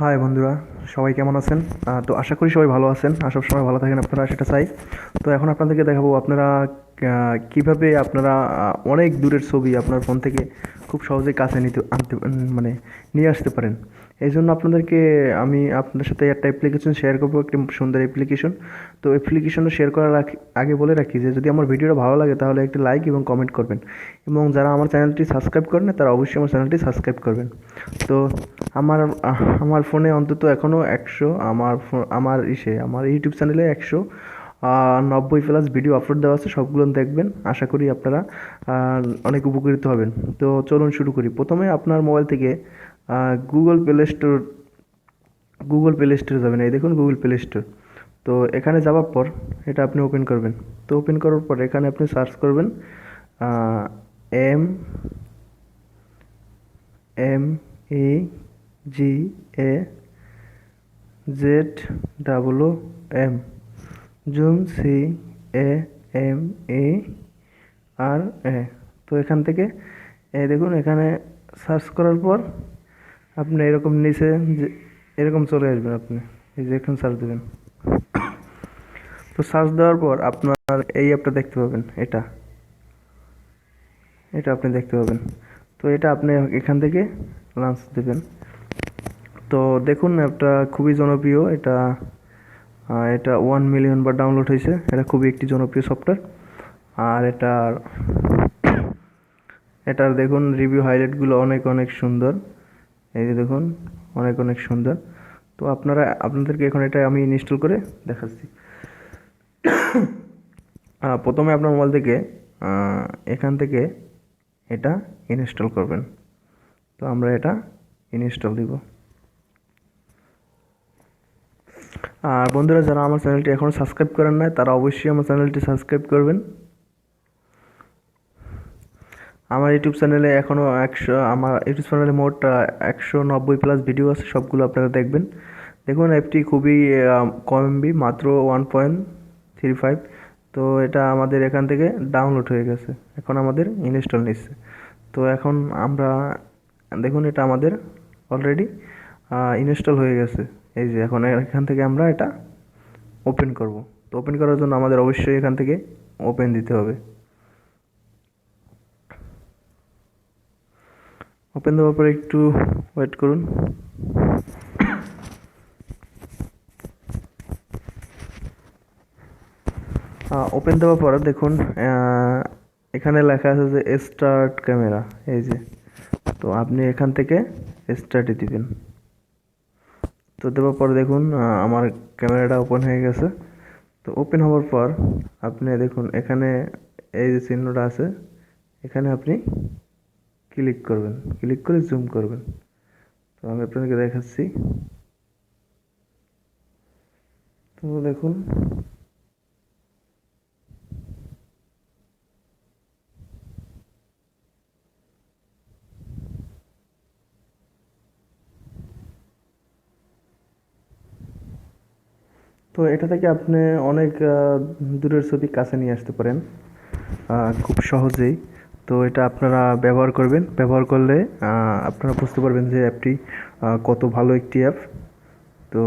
High বন্ধুরা। সবাই কেমন আছেন? তো আশা করি সবাই ভালো আছেন। আর সবসময় ভালো থাকেন আপনারা, সেটা চাই। তো এখন আপনাদেরকে দেখাবো আপনারা কীভাবে আপনারা অনেক দূরের ছবি আপনার ফোন থেকে খুব সহজেই কাছে নিতে, আনতে মানে নিয়ে আসতে পারেন। এই জন্য আপনাদেরকে আমি আপনাদের সাথে একটা অ্যাপ্লিকেশন শেয়ার করব, একটি সুন্দর অ্যাপ্লিকেশন তো অ্যাপ্লিকেশনটা শেয়ার করার আগে বলে রাখি যে, যদি আমার ভিডিওটা ভালো লাগে তাহলে একটি লাইক এবং কমেন্ট করবেন। এবং যারা আমার চ্যানেলটি সাবস্ক্রাইব করেন তারা অবশ্যই আমার চ্যানেলটি সাবস্ক্রাইব করবেন। তো আমার আমার ফোনে অন্তত এখনও একশো, আমার আমার ইসে, আমার ইউটিউব চ্যানেলে একশো নব্বই প্লাস ভিডিও আপলোড দেওয়া আছে, সবগুলো দেখবেন। আশা করি আপনারা অনেক উপকৃত হবেন। তো চলুন শুরু করি। প্রথমে আপনার মোবাইল থেকে Google Play Store Google Play স্টোরে যাবেন। এই দেখুন গুগল প্লে স্টোর তো এখানে যাওয়ার পর এটা আপনি ওপেন করবেন। তো ওপেন করার পর এখানে আপনি সার্চ করবেন M M E G A Z double M zoom C, A, M, E, R, A. তো এখান থেকে, এ দেখুন, এখানে সার্চ করার পর আপনি এরকম নিচে এরকম চলে আসবেন আপনি। এই যে এখানে সার্চ দেবেন। তো সার্চ দেওয়ার পর আপনার এই অ্যাপটা দেখতে পাবেন, এটা। এটা আপনি দেখতে পাবেন। তো এটা আপনি এখান থেকে লাঞ্চ দেবেন। তো দেখুন, অ্যাপটা খুবই জনপ্রিয়। এটা এটা ওয়ান মিলিয়ন বার ডাউনলোড হয়েছে। এটা খুবই একটি জনপ্রিয় সফটওয়্যার আর এটার এটার দেখুন রিভিউ হাইলাইটগুলো অনেক অনেক সুন্দর। এই যে দেখুন, অনেক অনেক সুন্দর। তো আপনারা, আপনাদেরকে এখন এটা আমি ইনস্টল করে দেখাচ্ছি। প্রথমে আপনার মোবাইল থেকে এখান থেকে এটা ইনস্টল করবেন। তো আমরা এটা ইনস্টল দিব। আর বন্ধুরা, যারা আমার চ্যানেলটি এখনও সাবস্ক্রাইব করেন নাই, তারা অবশ্যই আমার চ্যানেলটি সাবস্ক্রাইব করবেন। আমার ইউটিউব চ্যানেলে এখনও একশো, আমার ইউটিউব চ্যানেলে মোট একশো নব্বই প্লাস ভিডিও আছে, সবগুলো আপনারা দেখবেন। দেখুন অ্যাপটি খুবই কম এমবি মাত্র ওয়ান পয়েন্ট থ্রি ফাইভ তো এটা আমাদের এখান থেকে ডাউনলোড হয়ে গেছে, এখন আমাদের ইনস্টল নিচ্ছে। তো এখন আমরা, দেখুন, এটা আমাদের অলরেডি ইনস্টল হয়ে গেছে। এই যে এখন এখান থেকে আমরা এটা ওপেন করব। তো ওপেন করার জন্য আমাদের অবশ্যই এখান থেকে ওপেন দিতে হবে। ওপেন দেওয়ার পরে একটু ওয়েট করুন। ওপেন দেওয়ার পরে দেখুন এখানে লেখা আছে যে স্টার্ট ক্যামেরা এই যে। তো আপনি এখান থেকে স্টার্টে দিবেন। তো দেওয়ার পর দেখুন আমার ক্যামেরাটা ওপেন হয়ে গেছে। তো ওপেন হওয়ার পর আপনি দেখুন, এখানে এই যে চিহ্নটা আছে, এখানে আপনি ক্লিক করবেন। ক্লিক করে জুম করবেন। তো আমি আপনাদেরকে দেখাচ্ছি। তো দেখুন তো এটা থেকে আপনি অনেক দূরের ছবি কাছে নিয়ে আসতে পারেন খুব সহজেই। তো এটা আপনারা ব্যবহার করবেন। ব্যবহার করলে আপনারা বুঝতে পারবেন যে অ্যাপটি কত ভালো একটি অ্যাপ। তো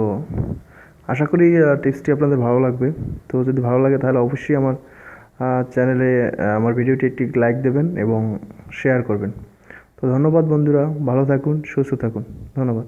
আশা করি টিপসটি আপনাদের ভালো লাগবে। তো যদি ভালো লাগে তাহলে অবশ্যই আমার চ্যানেলে আমার ভিডিওটি একটি লাইক দেবেন এবং শেয়ার করবেন। তো ধন্যবাদ বন্ধুরা। ভালো থাকুন, সুস্থ থাকুন। ধন্যবাদ।